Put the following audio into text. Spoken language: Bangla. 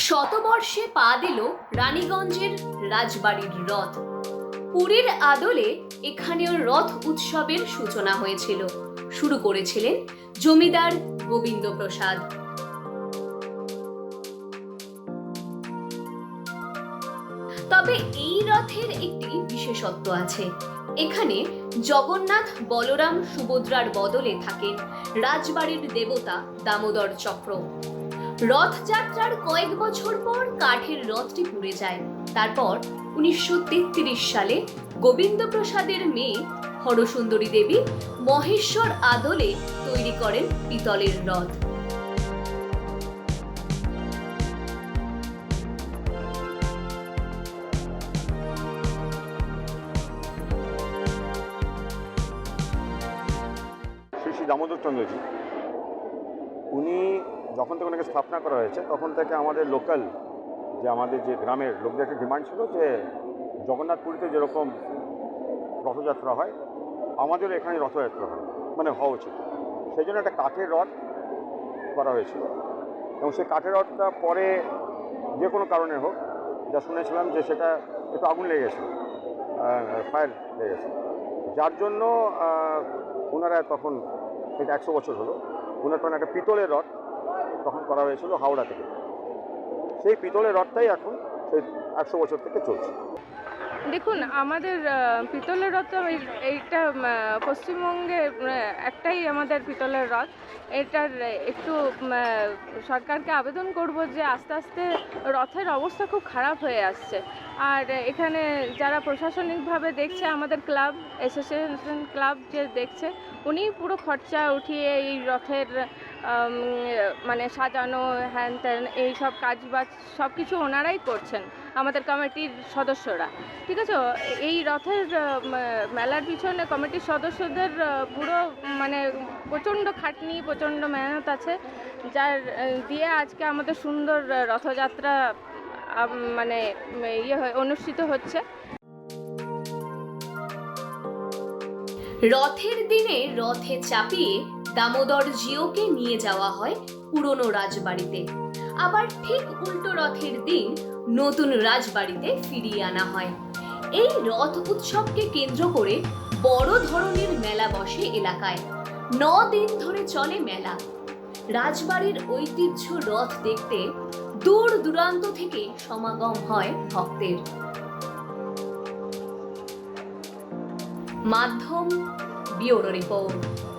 ভারতবর্ষে পা দিল রানীগঞ্জের রাজবাড়ির রথ। পুরীর আদলে এখানেও রথ উৎসবের সূচনা হয়েছিল। শুরু করেছিলেন জমিদার গোবিন্দ প্রসাদ তবে এই রথের একটি বিশেষত্ব আছে। এখানে জগন্নাথ বলরাম সুভদ্রার বদলে থাকেন রাজবাড়ির দেবতা দামোদর চক্র। রথযাত্রার কয়েক বছর পর কাঠের রথটি পুড়ে যায়। তারপর উনিশশো সালে গোবিন্দ প্রসাদের মেয়ে হরসুন্দরী দেবী মহেশ্বর আদলে তৈরি করেন পিতলের রথ। দামোদর চন্দ্রজি, উনি যখন থেকে ওনাকে স্থাপনা করা হয়েছে, তখন থেকে আমাদের লোকাল যে আমাদের যে গ্রামের লোকদের একটা ডিমান্ড ছিল যে জগন্নাথপুরীতে যেরকম রথযাত্রা হয়, আমাদেরও এখানে রথযাত্রা হয় মানে হওয়া উচিত। সেই জন্য একটা কাঠের রথ করা হয়েছিল এবং সেই কাঠের রথটা পরে যে কোনো কারণে হোক, যা শুনেছিলাম যে সেটা একটু আগুন লেগে গেছে ফায়ার লেগেছে যার জন্য ওনারা তখন, এটা একশো বছর হলো, ওনার তখন একটা পিতলের রথ তখন করা হয়েছিল হাওড়া থেকে। সেই পিতলের রথটাই এখন সেই একশো বছর থেকে চলছে। দেখুন, আমাদের পিতলের রথ এই- এইটা পশ্চিমবঙ্গে একটাই আমাদের পিতলের রথ। এটার, একটু সরকারকে আবেদন করব যে আস্তে আস্তে রথের অবস্থা খুব খারাপ হয়ে আসছে। আর এখানে যারা প্রশাসনিকভাবে দেখছে, আমাদের ক্লাব, অ্যাসোসিয়েশন ক্লাব যে দেখছে উনি পুরো খরচা উঠিয়ে এই রথের মানে সাজানো হ্যান ত্যান এই সব কাজ বাজ সব কিছু ওনারাই করছেন, আমাদের কমিটির সদস্যরা। ঠিক আছে? এই রথের মেলার পিছনে কমিটির সদস্যদের পুরো মানে প্রচণ্ড খাটনি, প্রচণ্ড মেহনত আছে, যার দিয়ে আজকে আমাদের সুন্দর রথযাত্রা মানে ইয়ে অনুষ্ঠিত হচ্ছে। রথের দিনে রথে চাপিয়ে দামোদর জিওকে নিয়ে যাওয়া হয় পুরনো রাজবাড়িতে। আবার ঠিক উল্টো রথের দিন নতুন রাজবাড়িতে ফিরিয়ে আনা হয়। এই রথ উৎসবকে কেন্দ্র করে বড় ধরনের মেলা বসে এলাকায়। ন দিন ধরে চলে মেলা। রাজবাড়ির ঐতিহ্য রথ দেখতে দূর দূরান্ত থেকে সমাগম হয় ভক্তের। মাধ্যম, ব্যুরো রিপোর্ট।